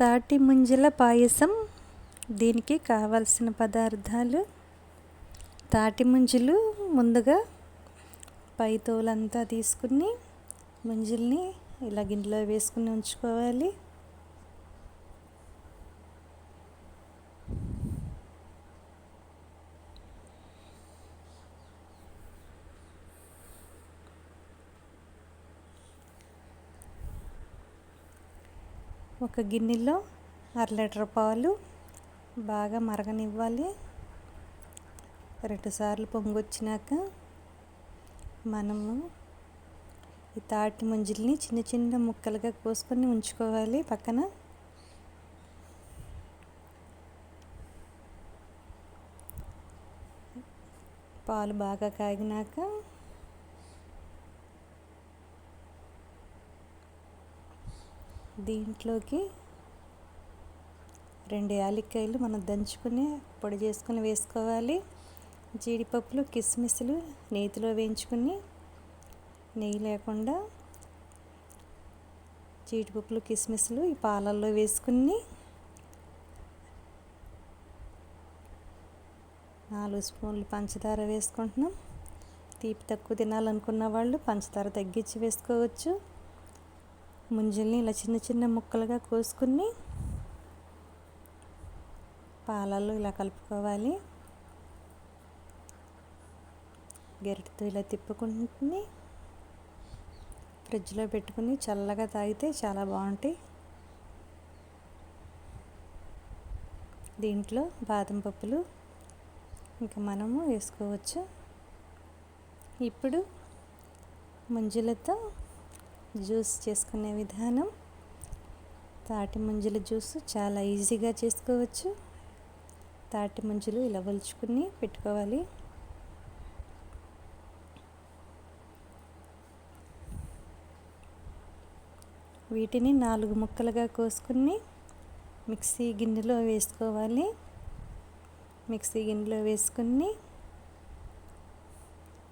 తాటి ముంజల పాయసం. దీనికి కావాల్సిన పదార్థాలు తాటి ముంజలు ముందుగా పై తోలంతా తీసుకుని ముంజల్ని ఇలా గిన్నెలో వేసుకుని ఉంచుకోవాలి. ఒక గిన్నెలో అర లీటర్ పాలు బాగా మరగనివ్వాలి. రెండుసార్లు పొంగొచ్చినాక మనము ఈ తాటి ముంజల్ని చిన్న చిన్న ముక్కలుగా కోసుకొని ఉంచుకోవాలి పక్కన. పాలు బాగా కాగినాక దీంట్లోకి రెండు యాలక్కాయలు మనం దంచుకొని పొడి చేసుకుని వేసుకోవాలి. జీడిపప్పులు కిస్మిస్లు నేతిలో వేయించుకుని నెయ్యి లేకుండా జీడిపప్పులు కిస్మిస్లు ఈ పాలల్లో వేసుకుని నాలుగు స్పూన్లు పంచదార వేసుకుంటున్నాం. తీపి తక్కువ తినాలనుకున్న వాళ్ళు పంచదార తగ్గించి వేసుకోవచ్చు. ముంజల్ని ఇలా చిన్న చిన్న ముక్కలుగా కోసుకుని పాలల్లో ఇలా కలుపుకోవాలి. గరిటతో ఇలా తిప్పుకుని ఫ్రిడ్జ్లో పెట్టుకుని చల్లగా తాగితే చాలా బాగుంటాయి. దీంట్లో బాదం పప్పులు ఇంకా మనము వేసుకోవచ్చు. ఇప్పుడు ముంజలతో జ్యూస్ చేసుకునే విధానం. తాటి ముంజల జ్యూస్ చాలా ఈజీగా చేసుకోవచ్చు. తాటి ముంజలు ఇలా ఒలుచుకుని పెట్టుకోవాలి. వీటిని నాలుగు ముక్కలుగా కోసుకుని మిక్సీ గిన్నెలో వేసుకోవాలి. మిక్సీ గిన్నెలో వేసుకుని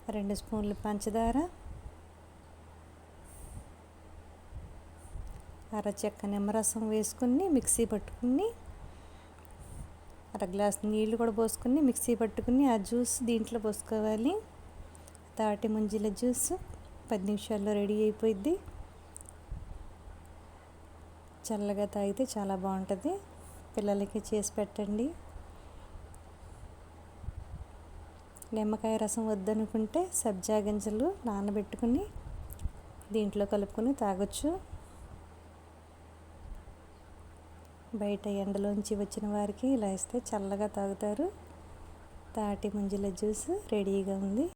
రెండు స్పూన్లు పంచదార అరచెక్క నిమ్మరసం వేసుకుని మిక్సీ పట్టుకుని అర గ్లాస్ నీళ్ళు కూడా పోసుకుని మిక్సీ పట్టుకుని ఆ జ్యూస్ దీంట్లో పోసుకోవాలి. తాటి ముంజీల జ్యూస్ పది నిమిషాల్లో రెడీ అయిపోయింది చల్లగా తాగితే చాలా బాగుంటుంది. పిల్లలకి చేసి పెట్టండి. నిమ్మకాయ రసం వద్దనుకుంటే సబ్జా గింజలు నానబెట్టుకుని దీంట్లో కలుపుకొని తాగొచ్చు. బయట ఎండలోంచి వచ్చిన వారికి ఇలా ఇస్తే చల్లగా తాగుతారు. తాటి ముంజల జ్యూస్ రెడీగా ఉంది.